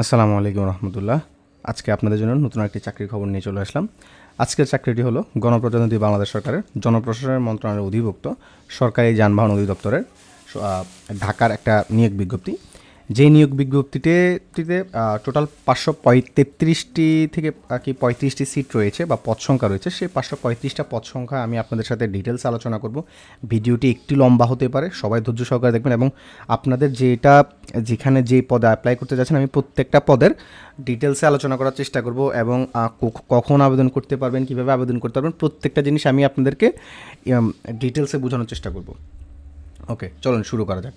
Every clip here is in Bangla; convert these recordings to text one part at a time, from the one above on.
আসসালামু আলাইকুম রহমতুল্লাহ। আজকে আপনাদের জন্য নতুন একটি চাকরির খবর নিয়ে চলে আসলাম। আজকের চাকরিটি হলো গণপ্রজাতন্ত্রী বাংলাদেশ সরকারের জনপ্রশাসনের মন্ত্রণালয়ের অধিভুক্ত সরকারি যানবাহন অধিদপ্তরের ঢাকার একটা নিয়োগ বিজ্ঞপ্তি। যে নিয়োগ বিজ্ঞপ্তিতে টোটাল পাঁচশো তেত্রিশটি থেকে কি পঁয়ত্রিশটি সিট রয়েছে বা পদ সংখ্যা রয়েছে, সেই পাঁচশো পঁয়ত্রিশটা পদ সংখ্যা আমি আপনাদের সাথে ডিটেলস আলোচনা করব। ভিডিওটি একটু লম্বা হতে পারে, সবাই ধৈর্য সহকারে দেখবেন এবং আপনাদের যেটা, যেখানে যে পদে অ্যাপ্লাই করতে যাচ্ছেন, আমি প্রত্যেকটা পদের ডিটেলসে আলোচনা করার চেষ্টা করব এবং কখন আবেদন করতে পারবেন, কীভাবে আবেদন করতে পারবেন, প্রত্যেকটা জিনিস আমি আপনাদেরকে ডিটেলসে বোঝানোর চেষ্টা করব। ওকে চলুন শুরু করা যাক।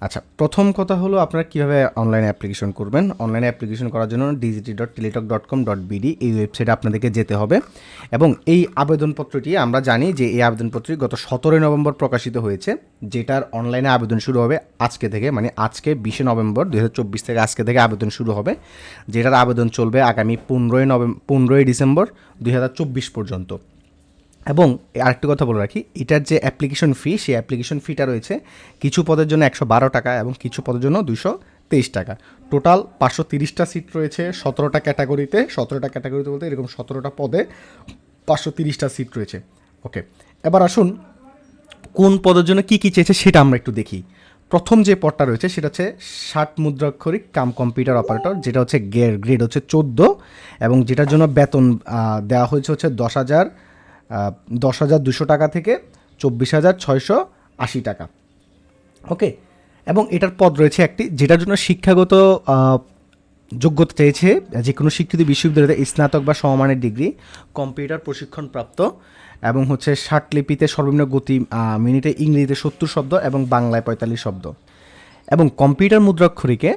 আচ্ছা প্রথম কথা হলো আপনারা কীভাবে অনলাইন অ্যাপ্লিকেশন করবেন? অনলাইনে অ্যাপ্লিকেশন করার জন্য DGT dot Teletalk dot com dot BD এই ওয়েবসাইটে আপনাদেরকে যেতে হবে। এবং এই আবেদনপত্রটি আমরা জানি যে এই আবেদনপত্রটি গত সতেরোই নভেম্বর প্রকাশিত হয়েছে। যেটার অনলাইনে আবেদন শুরু হবে আজকে থেকে মানে আজকে বিশে নভেম্বর দুই হাজার চব্বিশ থেকে আজকে থেকে আবেদন শুরু হবে। যেটার আবেদন চলবে আগামী পনেরোই নভেম্বর পনেরোই ডিসেম্বর দু হাজার চব্বিশ পর্যন্ত। এবং আরেকটি কথা বলে রাখি, এটার যে অ্যাপ্লিকেশন ফি সেই অ্যাপ্লিকেশন ফিটা রয়েছে কিছু পদের জন্য একশো বারো টাকা এবং কিছু পদের জন্য দুশো তেইশ টাকা। টোটাল পাঁচশো তিরিশটা সিট রয়েছে সতেরোটা ক্যাটাগরিতে সতেরোটা ক্যাটাগরিতে বলতে এরকম সতেরোটা পদে পাঁচশো তিরিশটা সিট রয়েছে। ওকে এবার আসুন কোন পদের জন্য কী কী চেয়েছে সেটা আমরা একটু দেখি। প্রথম যে পদটা রয়েছে সেটা হচ্ছে ষাট মুদ্রাক্ষরিক কাম কম্পিউটার অপারেটর যেটা হচ্ছে গ্রেড হচ্ছে চোদ্দ এবং যেটার জন্য বেতন দেওয়া হয়েছে হচ্ছে দশ হাজার দশ হাজার দুশো টাকা থেকে চব্বিশ হাজার ছয়শো আশি টাকা। ওকে? এবং এটার পদ রয়েছে একটি, যেটার জন্য শিক্ষাগত যোগ্যতা চেয়েছে যে কোনো স্বীকৃত বিশ্ববিদ্যালয়তে স্নাতক বা সমমানের ডিগ্রি, কম্পিউটার প্রশিক্ষণপ্রাপ্ত, এবং হচ্ছে ষাট লিপিতে সর্বনিম্ন গতি মিনিটে ইংরেজিতে সত্তর শব্দ এবং বাংলায় পঁয়তাল্লিশ শব্দ। এবং কম্পিউটার মুদ্রাক্ষরিকে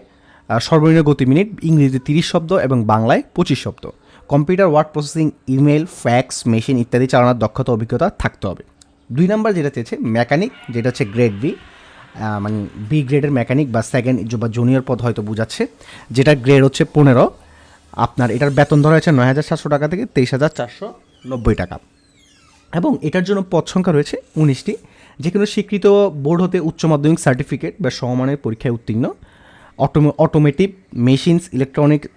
সর্বনিম্ন গতি মিনিট ইংরেজিতে তিরিশ শব্দ এবং বাংলায় পঁচিশ শব্দ। Computer word processing, email, fax, machine ইত্যাদি চালানোর দক্ষতা অভিজ্ঞতা থাকতে হবে। দুই নাম্বার যেটা চেয়েছে, মেকানিক, যেটা হচ্ছে গ্রেড বি মানে বি গ্রেডের মেকানিক বা সেকেন্ড বা জুনিয়র পদ হয়তো বোঝাচ্ছে। যেটা গ্রেড হচ্ছে পনেরো। আপনার এটার বেতন ধরা হয়েছে নয় হাজার সাতশো টাকা থেকে তেইশ হাজার চারশো নব্বই টাকা। এবং এটার জন্য পদ সংখ্যা রয়েছে উনিশটি। যে কোনো স্বীকৃত বোর্ড হতে উচ্চ মাধ্যমিক সার্টিফিকেট বা সমমানের পরীক্ষায় উত্তীর্ণ। অটোমো automotive machines electronic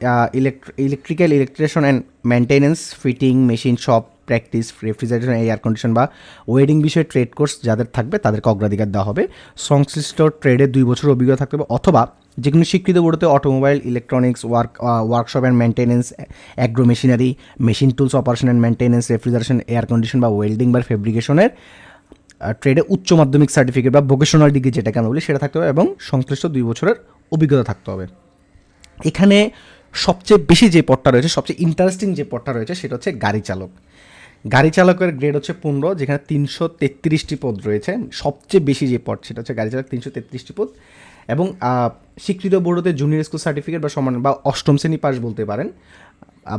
electrical electrician and maintenance fitting machine shop practice refrigeration air condition বা ওয়েডিং বিষয়ে ট্রেড কোর্স যাদের থাকবে তাদেরকে অগ্রাধিকার দেওয়া হবে। সংশ্লিষ্ট ট্রেডে দুই বছর অভিজ্ঞতা থাকতে হবে অথবা যে কোনো স্বীকৃত বোর্ডতে automobile electronics work workshop and maintenance agro machinery machine tools operation and maintenance refrigeration air condition বা ওয়েল্ডিং বা ফেব্রিকেশনের ট্রেডে উচ্চ মাধ্যমিক সার্টিফিকেট বা ভোকেশনাল ডিগ্রি যেটাকে আমরা বলি সেটা থাকতে হবে এবং সংশ্লিষ্ট দুই বছরের অভিজ্ঞতা থাকতে হবে। এখানে সবচেয়ে বেশি যে পটটা রয়েছে, সবচেয়ে ইন্টারেস্টিং যে পটটা রয়েছে সেটা হচ্ছে গাড়ি চালক। গাড়ি চালকের গ্রেড হচ্ছে পনেরো, যেখানে তিনশো তেত্রিশটি পদ রয়েছে। সবচেয়ে বেশি যে পদ সেটা হচ্ছে গাড়ি চালক, তিনশো তেত্রিশটি পদ। এবং স্বীকৃত বোর্ডতে জুনিয়র স্কুল সার্টিফিকেট বা সমান বা অষ্টম শ্রেণি পাস বলতে পারেন।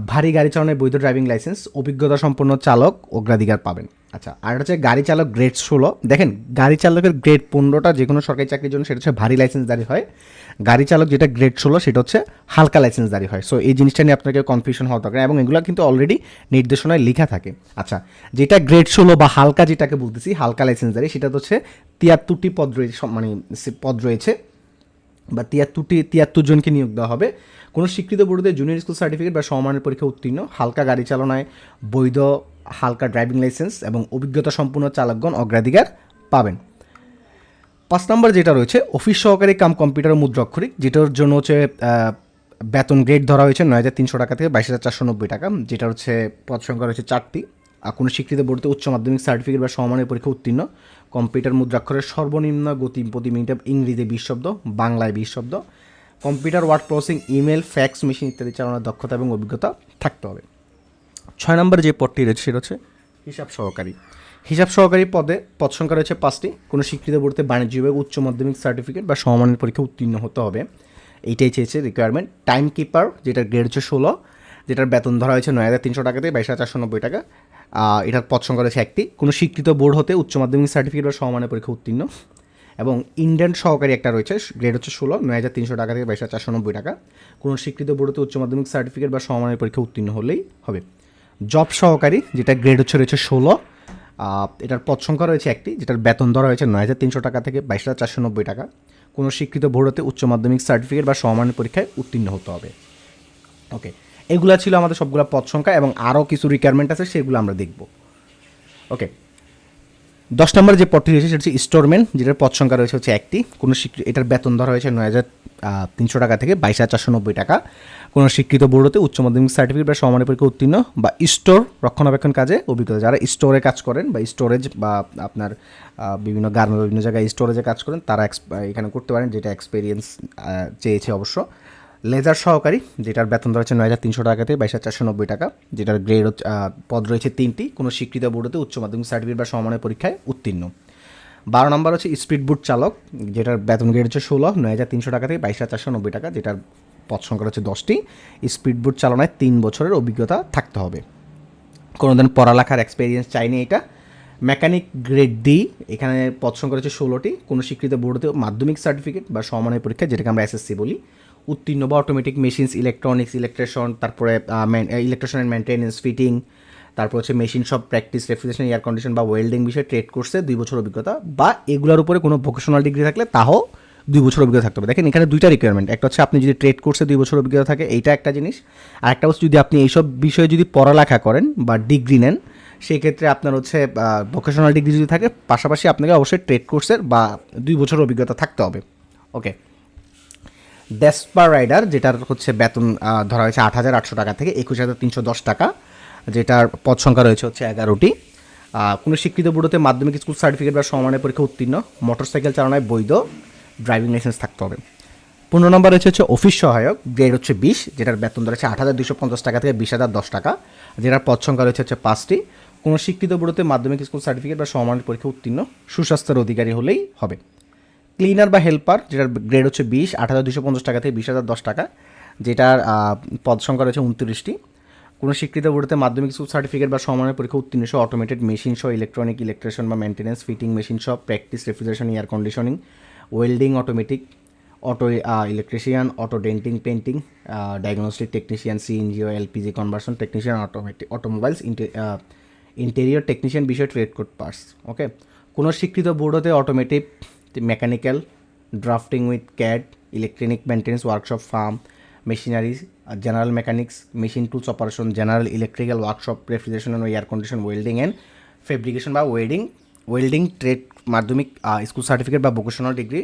ভারী গাড়ি চালানোর বৈধ ড্রাইভিং লাইসেন্স অভিজ্ঞতা সম্পন্ন চালক, অগ্রাধিকার পাবেন। আচ্ছা আর হচ্ছে গাড়ি চালক গ্রেড ষোলো। দেখেন, গাড়ি চালকের গ্রেড পনেরোটা যে কোনো সরকারি চাকরির জন্য সেটা হচ্ছে ভারী লাইসেন্স লাইসেন্সদারি হয়। গাড়ি চালক যেটা গ্রেড ষোলো, সেটা হচ্ছে হালকা লাইসেন্স লাইসেন্সদারি হয়। সো এই জিনিসটা নিয়ে আপনাকে কনফিউশন হওয়া দরকার। এবং এগুলো কিন্তু অলরেডি নির্দেশনায় লেখা থাকে। আচ্ছা যেটা গ্রেড ষোলো বা হালকা যেটাকে বলতেছি, হালকা লাইসেন্স লাইসেন্সদারি সেটা তো হচ্ছে তিয়াত্তরটি পদ রয়েছে মানে পদ রয়েছে। বা তিয়াত্তরটি, তিয়াত্তর জনকে নিয়োগ দেওয়া হবে। কোনো স্বীকৃত বোর্ডে জুনিয়র স্কুল সার্টিফিকেট বা সমমানের পরীক্ষা উত্তীর্ণ, হালকা গাড়ি চালনায় বৈধ, হালকা ড্রাইভিং লাইসেন্স এবং অভিজ্ঞতা সম্পূর্ণ চালকগণ অগ্রাধিকার পাবেন। পাঁচ নম্বর যেটা রয়েছে অফিস সহকারী কাম কম্পিউটার মুদ্রাক্ষরিক যেটার জন্য হচ্ছে বেতন গ্রেড ধরা হয়েছে নয় হাজার তিনশো টাকা থেকে বাইশ হাজার চারশো নব্বই টাকা। যেটা হচ্ছে, পদ সংখ্যা রয়েছে চারটি। আর কোনো স্বীকৃত বোর্ডে উচ্চ মাধ্যমিক সার্টিফিকেট বা সমমানের পরীক্ষা উত্তীর্ণ কম্পিউটার মুদ্রাক্ষরের সর্বনিম্ন গতি প্রতি মিনিটে ইংরেজি বিশ শব্দ বাংলায় বিশ শব্দ computer word processing, email, fax, machine ইত্যাদি চালানোর দক্ষতা এবং অভিজ্ঞতা থাকতে হবে। ছয় নম্বর যে পদটি রয়েছে, সেটা হচ্ছে হিসাব সহকারী। হিসাব সহকারী পদে পদ সংখ্যা রয়েছে পাঁচটি। কোনো স্বীকৃত বোর্ডে বাণিজ্য বিভাগ, উচ্চ মাধ্যমিক সার্টিফিকেট বা সমমানের পরীক্ষা উত্তীর্ণ হতে হবে। এইটাই চেয়েছে রিকোয়ারমেন্ট টাইম কিপার যেটার গ্রেড হচ্ছে ষোলো, যেটার বেতন ধরা হয়েছে নয় হাজার তিনশো টাকা থেকে বাইশ হাজার চারশো নব্বই টাকা। এটার পদ সংখ্যা রয়েছে একটি। কোনো স্বীকৃত বোর্ড হতে উচ্চ মাধ্যমিক সার্টিফিকেট বা সমমানের পরীক্ষা উত্তীর্ণ। এবং ইন্ডিয়ান সহকারী একটা রয়েছে গ্রেড হচ্ছে ষোলো, নয় হাজার তিনশো টাকা থেকে বাইশ হাজার চারশো নব্বই টাকা। কোনো স্বীকৃত বোর্ডতে উচ্চ মাধ্যমিক সার্টিফিকেট বা সমমানের পরীক্ষা উত্তীর্ণ হলেই হবে। জব সহকারী, যেটা গ্রেড হচ্ছে, রয়েছে ষোলো এটার পদ সংখ্যা রয়েছে একটি, যেটার বেতন ধরা হয়েছে নয় হাজার তিনশো টাকা থেকে বাইশ হাজার চারশো নব্বই টাকা। কোনো স্বীকৃত বোর্ডতে উচ্চ মাধ্যমিক সার্টিফিকেট বা সমমানের পরীক্ষায় উত্তীর্ণ হতে হবে। ওকে এগুলা ছিল আমাদের সবগুলো পদ সংখ্যা এবং আরও কিছু রিকোয়ারমেন্ট আছে, সেগুলো আমরা দেখব। ওকে দশ নম্বর যে পদটি রয়েছে, সেটা হচ্ছে স্টোরম্যান যেটার পদ সংখ্যা রয়েছে হচ্ছে একটি। কোনো স্বীকৃত এটার বেতন ধরা হয়েছে নয় হাজার তিনশো টাকা থেকে বাইশ হাজার চারশো নব্বই টাকা। কোনো স্বীকৃত বোর্ডতে উচ্চ মাধ্যমিক সার্টিফিকেট বা সমানের পরীক্ষা উত্তীর্ণ বা স্টোর রক্ষণাবেক্ষণ কাজে অভিজ্ঞতা। যারা স্টোরে কাজ করেন বা স্টোরেজ বা আপনার বিভিন্ন গার্মেন্ট বিভিন্ন জায়গায় স্টোরেজে কাজ করেন, তারা এখানে করতে পারেন, যেটা এক্সপিরিয়েন্স চেয়েছে অবশ্য। লেজার সহকারী, যেটার বেতন হচ্ছে নয় হাজার তিনশো টাকা থেকে বাইশ হাজার চারশো নব্বই টাকা, যেটার গ্রেড পদ রয়েছে তিনটি, কোনো স্বীকৃত বোর্ডতে উচ্চ মাধ্যমিক সার্টিফিকেট বা সমানের পরীক্ষায় উত্তীর্ণ। বারো নম্বর হচ্ছে স্পিড বুট চালক, যেটার বেতন গ্রেড হচ্ছে ষোলো, নয় হাজার তিনশো টাকা থেকে বাইশ হাজার চারশো নব্বই টাকা, যেটার পদ সংখ্যা হচ্ছে দশটি। স্পিড বুট চালনায় তিন বছরের অভিজ্ঞতা থাকতে হবে। কোনোদিন পড়ালেখার এক্সপিরিয়েন্স চাইনি এটা। মেকানিক গ্রেড ডি এখানে পদ সংখ্যা হচ্ছে ষোলোটি, কোনো স্বীকৃত বোর্ডতে মাধ্যমিক সার্টিফিকেট বা সমানের পরীক্ষা যেটাকে আমরা এসএসসি বলি। উত্তীর্ণ বা অটোমেটিক মেশিনস ইলেকট্রনিক্স ইলেকট্রেশন তারপরে ইলেকট্রেশন অ্যান্ড মেনটেন্যান্স ফিটিং তারপর হচ্ছে মেশিন সব প্র্যাকটিস রেফ্রিজারেশন এয়ার কন্ডিশন বা ওয়েল্ডিং বিষয়ে ট্রেড কোর্সে দুই বছর অভিজ্ঞতা বা এগুলোর উপরে কোনো ভোকেশনাল ডিগ্রি থাকলে তাও দুই বছর অভিজ্ঞতা থাকতে হবে। দেখেন, এখানে দুইটা রিকোয়ারমেন্ট একটা হচ্ছে আপনি যদি ট্রেড কোর্সে দুই বছর অভিজ্ঞতা থাকে, এইটা একটা জিনিস। আর একটা হচ্ছে যদি আপনি এইসব বিষয়ে যদি পড়ালেখা করেন বা ডিগ্রি নেন সেই ক্ষেত্রে আপনার হচ্ছে ভোকেশনাল ডিগ্রি যদি থাকে, পাশাপাশি আপনাকে অবশ্যই ট্রেড কোর্সের বা দুই বছর অভিজ্ঞতা থাকতে হবে। ওকে ডেসপার রাইডার যেটার হচ্ছে বেতন ধরা হয়েছে আট হাজার আটশো টাকা থেকে একুশ হাজার তিনশো দশ টাকা, যেটার পদ সংখ্যা রয়েছে হচ্ছে এগারোটি। কোনো স্বীকৃত বোর্ডতে মাধ্যমিক স্কুল সার্টিফিকেট বা সমানের পরীক্ষা উত্তীর্ণ, মোটরসাইকেল চালানোয় বৈধ, ড্রাইভিং লাইসেন্স থাকতে হবে। পনেরো নম্বর রয়েছে হচ্ছে অফিস সহায়ক, গ্রেড হচ্ছে বিশ, যেটার বেতন ধরেছে আট হাজার দুশো পঞ্চাশ টাকা থেকে বিশ হাজার দশ টাকা, যেটার পদ সংখ্যা রয়েছে হচ্ছে পাঁচটি। কোনো স্বীকৃত বোর্ডতে মাধ্যমিক স্কুল সার্টিফিকেট বা সমানের পরীক্ষা উত্তীর্ণ, সুস্বাস্থ্যের অধিকারী হলেই হবে। ক্লিনার বা হেল্পার, যেটার গ্রেড হচ্ছে বিশ আট হাজার দুশো পঞ্চাশ টাকা থেকে বিশ হাজার দশ টাকা, যেটার পদ সংখ্যা রয়েছে উনত্রিশটি। কোনো স্বীকৃত বোর্ডতে মাধ্যমিক স্কুল সার্টিফিকেট বা সমানের পরীক্ষা উত্তীর্ণ সহ অটোমেটেড মেশিন সহ ইলেকট্রনিক ইলেকট্রেশন বা মেনটেন্যান্স ফিটিং মেশিন সহ practice refrigeration air conditioning welding automatic auto electrician auto denting painting diagnostic technician CNG ও LPG conversion technician automatic automobiles interior technician বিষয়ে ট্রেড কোড পার্স ওকে কোনো স্বীকৃত বোর্ড হতে automatic mechanical drafting with CAD electronic maintenance workshop farm machineries general mechanics machine tools operation general electrical workshop refrigeration O air condition welding and fabrication বা ওয়েল্ডিং ওয়েল্ডিং ট্রেড মাধ্যমিক স্কুল সার্টিফিকেট বা ভোকেশনাল ডিগ্রি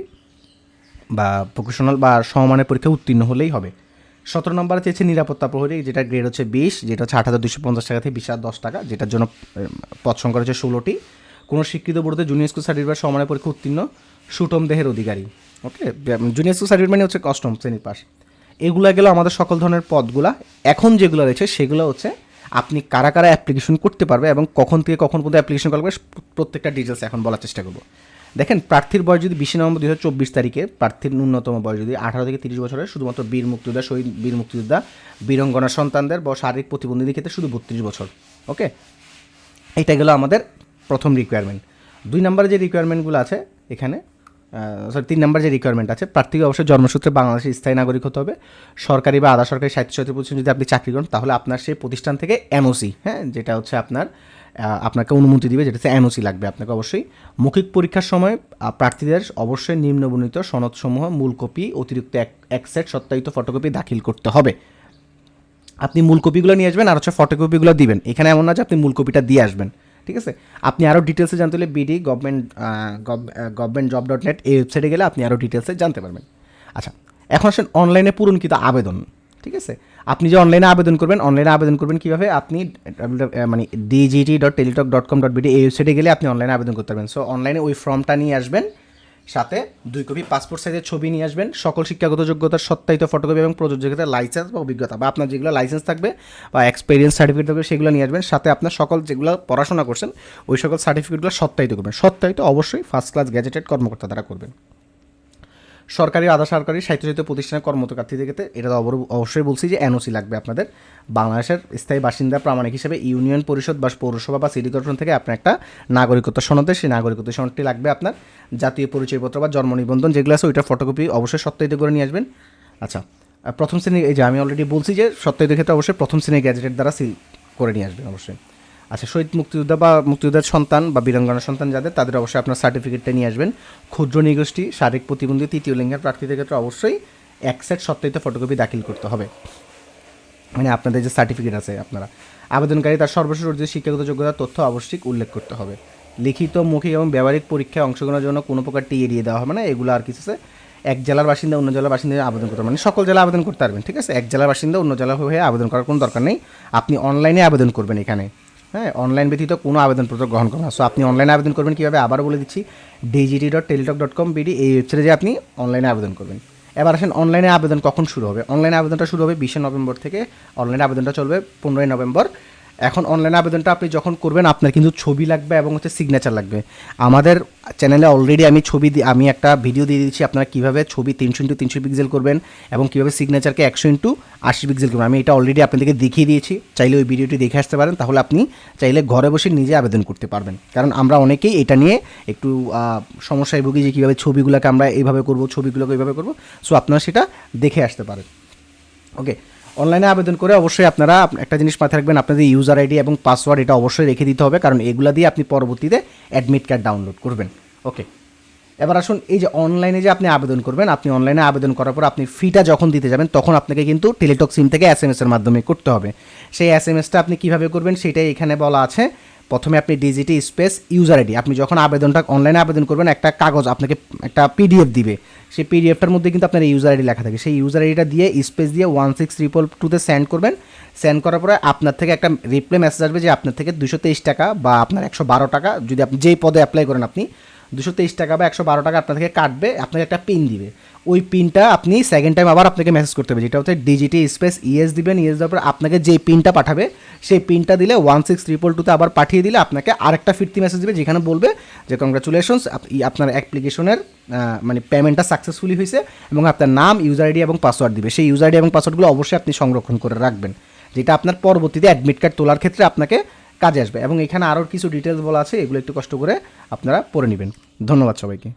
বা ভোকেশনাল বা সমমানের পরীক্ষা উত্তীর্ণ হলেই হবে। সতেরো নম্বরে চেয়েছে নিরাপত্তা প্রহরী, যেটা গ্রেড হচ্ছে বিশ, যেটা হচ্ছে আট হাজার দুশো পঞ্চাশ টাকা থেকে বিশ হাজার দশ টাকা, যেটার জন্য পদ সংখ্যা হচ্ছে ষোলোটি। কোনো স্বীকৃত বোর্ডে জুনিয়র স্কুল সার্টিফিকেট সমমানের পরীক্ষা উত্তীর্ণ সুটম দেহের অধিকারী। ওকে জুনিয়র সার্টিফিকেট মানে হচ্ছে অষ্টম শ্রেণির পাস এগুলো গেল আমাদের সকল ধরনের পদগুলা। এখন যেগুলো রয়েছে, সেগুলো হচ্ছে আপনি কারা কারা অ্যাপ্লিকেশন করতে পারবে এবং কখন থেকে কখন পর্যন্ত অ্যাপ্লিকেশন করবে, প্রত্যেকটা ডিটেলস এখন বলার চেষ্টা করব। দেখেন, প্রার্থীর বয়স যদি বিশে নভেম্বর দুই হাজার চব্বিশ তারিখে, প্রার্থীর ন্যূনতম বয়স যদি আঠারো থেকে তিরিশ বছরের, শুধুমাত্র বীর মুক্তিযোদ্ধা, শহীদ বীর মুক্তিযোদ্ধা, বীরঙ্গনা সন্তানদের বা শারীরিক প্রতিবন্ধীদের ক্ষেত্রে শুধু বত্রিশ বছর। ওকে এটা গেল আমাদের প্রথম রিকোয়ারমেন্ট দুই নম্বরে যে রিকোয়ারমেন্টগুলো আছে, এখানে সরি তিন নম্বর যে রিকোয়ারমেন্ট আছে প্রার্থীকে অবশ্যই জন্মসূত্রে বাংলাদেশের স্থায়ী নাগরিক হতে হবে। সরকারি বা আধা সরকারি সাহিত্য প্রতিষ্ঠান যদি আপনি চাকরি করেন, তাহলে আপনার সেই প্রতিষ্ঠান থেকে এনওসি হ্যাঁ যেটা হচ্ছে আপনার আপনাকে অনুমতি দিবে যেটা হচ্ছে এনওসি লাগবে। আপনাকে অবশ্যই মৌখিক পরীক্ষার সময় প্রার্থীদের অবশ্যই নিম্নবর্ণিত সনদসমূহ, মূল কপি, অতিরিক্ত এক সেট সত্যায়িত ফটোকপি দাখিল করতে হবে। আপনি মূল কপিগুলো নিয়ে আসবেন আর হচ্ছে ফটোকপিগুলো দিবেন। এখানে এমন না যে আপনি মূল কপিটা দিয়ে আসবেন। ঠিক আছে? আপনি আরও ডিটেলসে জানতে হলে BD government government job dot net এই ওয়েবসাইটে গেলে আপনি আরও ডিটেলসে জানতে পারবেন। আচ্ছা এখন আসেন অনলাইনে পূরণকৃত আবেদন, ঠিক আছে? আপনি যে অনলাইনে আবেদন করবেন অনলাইনে আবেদন করবেন কীভাবে? আপনি মানে DGT dot Teletalk dot com dot BD এই ওয়েবসাইটে গেলে আপনি অনলাইনে আবেদন করতে পারবেন। সো অনলাইনে ওই ফর্মটা নিয়ে আসবেন সাথে দুই কপি পাসপোর্ট সাইজের ছবি নিয়ে আসবেন। সকল শিক্ষাগত যোগ্যতার সত্যায়িত ফটোকপি এবং প্রযোজ্য ক্ষেত্রে লাইসেন্স বা অভিজ্ঞতা বা আপনার যেগুলো লাইসেন্স থাকবে বা এক্সপিরিয়েন্স সার্টিফিকেট থাকবে সেগুলো নিয়ে আসবেন। সাথে আপনার সকল যেগুলো পড়াশোনা করছেন, ওই সকল সার্টিফিকেটগুলো সত্যায়িত করবেন। সত্যায়িত অবশ্যই ফার্স্ট ক্লাস গ্যাজেটেড কর্মকর্তা দ্বারা করবেন। সরকারি আধা সরকারি সাহিত্য প্রতিষ্ঠানের কর্মরত প্রার্থীদের ক্ষেত্রে এটা তো অবশ্যই বলছি যে এনওসি লাগবে আপনাদের। বাংলাদেশের স্থায়ী বাসিন্দা প্রামাণিক হিসেবে ইউনিয়ন পরিষদ বা পৌরসভা বা সিটি কর্পোরেশন থেকে আপনার একটা নাগরিকত্ব সনদে সেই নাগরিকত্ব সনদটি লাগবে আপনার। জাতীয় পরিচয়পত্র বা জন্ম নিবন্ধন যেগুলো আছে ওইটা ফটোকপি অবশ্যই সত্যায়িত করে নিয়ে আসবেন। আচ্ছা প্রথম শ্রেণির এই যে আমি অলরেডি বলছি যে সত্যায়িত ক্ষেত্রে অবশ্যই প্রথম শ্রেণির গ্যাজেটের দ্বারা সিল করে নিয়ে আসবেন অবশ্যই। আচ্ছা শহীদ মুক্তিযোদ্ধা বা মুক্তিযোদ্ধার সন্তান বা বীরাঙ্গনার সন্তান যাদের, তাদের অবশ্যই আপনার সার্টিফিকেটটা নিয়ে আসবেন। ক্ষুদ্র নিগোষ্ঠী শারীরিক প্রতিবন্ধী, তৃতীয় লিঙ্গের প্রার্থীদের ক্ষেত্রে অবশ্যই এক সেট সত্যায়িত ফটোকপি দাখিল করতে হবে। মানে আপনাদের যে সার্টিফিকেট আছে আপনারা। আবেদনকারী তার সর্বশেষ অর্জিত শিক্ষাগত যোগ্যতার তথ্য অবশ্যই উল্লেখ করতে হবে। লিখিত, মৌখিক এবং ব্যবহারিক পরীক্ষায় অংশগ্রহণের জন্য কোনো প্রকার টি এড়িয়ে দেওয়া হবে না, এগুলো আর কিছু আছে। এক জেলার বাসিন্দা, অন্য জেলার বাসিন্দা আবেদন করতে মানে সকল জেলা আবেদন করতে পারবেন, ঠিক আছে? এক জেলার বাসিন্দা, অন্য জেলা হয়ে আবেদন করার কোনো দরকার নেই। আপনি অনলাইনে আবেদন করবেন এখানে। হ্যাঁ অনলাইন ব্যতীত কোনো আবেদনপত্র গ্রহণ করবেন না। সো আপনি অনলাইনে আবেদন করবেন, কীভাবে আবার বলে দিচ্ছি DGT dot Teletalk dot com BD এই ওয়েবসাইটে যে আপনি অনলাইনে আবেদন করবেন। এবার আসেন অনলাইনে আবেদন কখন শুরু হবে? অনলাইনে আবেদনটা শুরু হবে বিশে নভেম্বর থেকে অনলাইনে আবেদনটা চলবে পনেরোই নভেম্বর। এখন অনলাইন আবেদনটা আপনি যখন করবেন, আপনার কিন্তু ছবি লাগবে এবং হচ্ছে সিগনেচার লাগবে। আমাদের চ্যানেলে অলরেডি আমি ছবি আমি একটা ভিডিও দিয়ে দিচ্ছি আপনারা কীভাবে ছবি তিনশো ইন্টু তিনশো পিক্সেল করবেন এবং কীভাবে সিগনেচারকে একশো ইন্টু আশি পিক্সেল করবেন। আমি এটা অলরেডি আপনাদেরকে দেখিয়ে দিয়েছি, চাইলে ওই ভিডিওটি দেখে আসতে পারেন, তাহলে আপনি চাইলে ঘরে বসে নিজে আবেদন করতে পারবেন। কারণ আমরা অনেকেই এটা নিয়ে একটু সমস্যায় ভুগি যে কীভাবে ছবিগুলোকে আমরা এইভাবে করব, ছবিগুলোকে এইভাবে করব। সো আপনারা সেটা দেখে আসতে পারেন। ওকে অনলাইনে আবেদন করে অবশ্যই আপনারা একটা জিনিস মাথায় রাখবেন, আপনাদের ইউজার আইডি এবং পাসওয়ার্ড এটা অবশ্যই রেখে দিতে হবে, কারণ এগুলো দিয়ে আপনি পরবর্তীতে অ্যাডমিট কার্ড ডাউনলোড করবেন। ওকে এবার আসুন, এই যে অনলাইনে যে আপনি আবেদন করবেন, আপনি অনলাইনে আবেদন করার পর আপনি ফিটা যখন দিতে যাবেন, তখন আপনাকে কিন্তু টেলিটক সিম থেকে এস এম এর মাধ্যমে করতে হবে। সেই এস এম এসটা আপনি কীভাবে করবেন, সেটাই এখানে বলা আছে। প্রথমে আপনি ডিজিটি স্পেস ইউজার আইডি আপনি যখন আবেদনটা অনলাইনে আবেদন করবেন, একটা কাগজ আপনাকে একটা পিডিএফ দিবে। সেই পিডিএফটার মধ্যে কিন্তু আপনার ইউজার আইডি লেখা থাকে। সেই ইউজার আইডিটা দিয়ে স্পেস দিয়ে ওয়ান সিক্স ট্রিপল টুতে সেন্ড করবেন। সেন্ড করার পরে আপনার থেকে একটা রিপ্লাই মেসেজ আসবে যে আপনার থেকে দুশো তেইশ টাকা বা আপনার একশো বারো টাকা, যদি আপনি যেই পদে অ্যাপ্লাই করেন আপনি, দুশো তেইশ টাকা বা একশো বারো টাকা আপনার থেকে কাটবে, আপনাকে একটা পিন দিবে। ওই পিনটা আপনি সেকেন্ড টাইম আবার আপনাকে মেসেজ করতে হবে। যেটা হচ্ছে ডিজিটি স্পেস ইএস দিবেন ইএস দেওয়ার পর আপনাকে যে পিনটা পাঠাবে, সেই পিনটা দিলে ওয়ান সিক্স ট্রিপল টুতে আবার পাঠিয়ে দিলে আপনাকে আরেকটা ফিরতি মেসেজ দিবে, যেখানে বলবে যে কংগ্রাচুলেশনস আপনার অ্যাপ্লিকেশনের মানে পেমেন্টটা সাকসেসফুলি হয়েছে এবং আপনার নাম ইউজার আইডি এবং পাসওয়ার্ড দিবে। সেই ইউজার আইডি এবং পাসওয়ার্ডগুলো অবশ্যই আপনি সংরক্ষণ করে রাখবেন, যেটা আপনার পরবর্তীতে অ্যাডমিট কার্ড তোলার ক্ষেত্রে আপনাকে কাজে আসবে। এবং এখানে আরও কিছু ডিটেলস বলা আছে, এগুলো একটু কষ্ট করে আপনারা পড়ে নেবেন। ধন্যবাদ সবাইকে।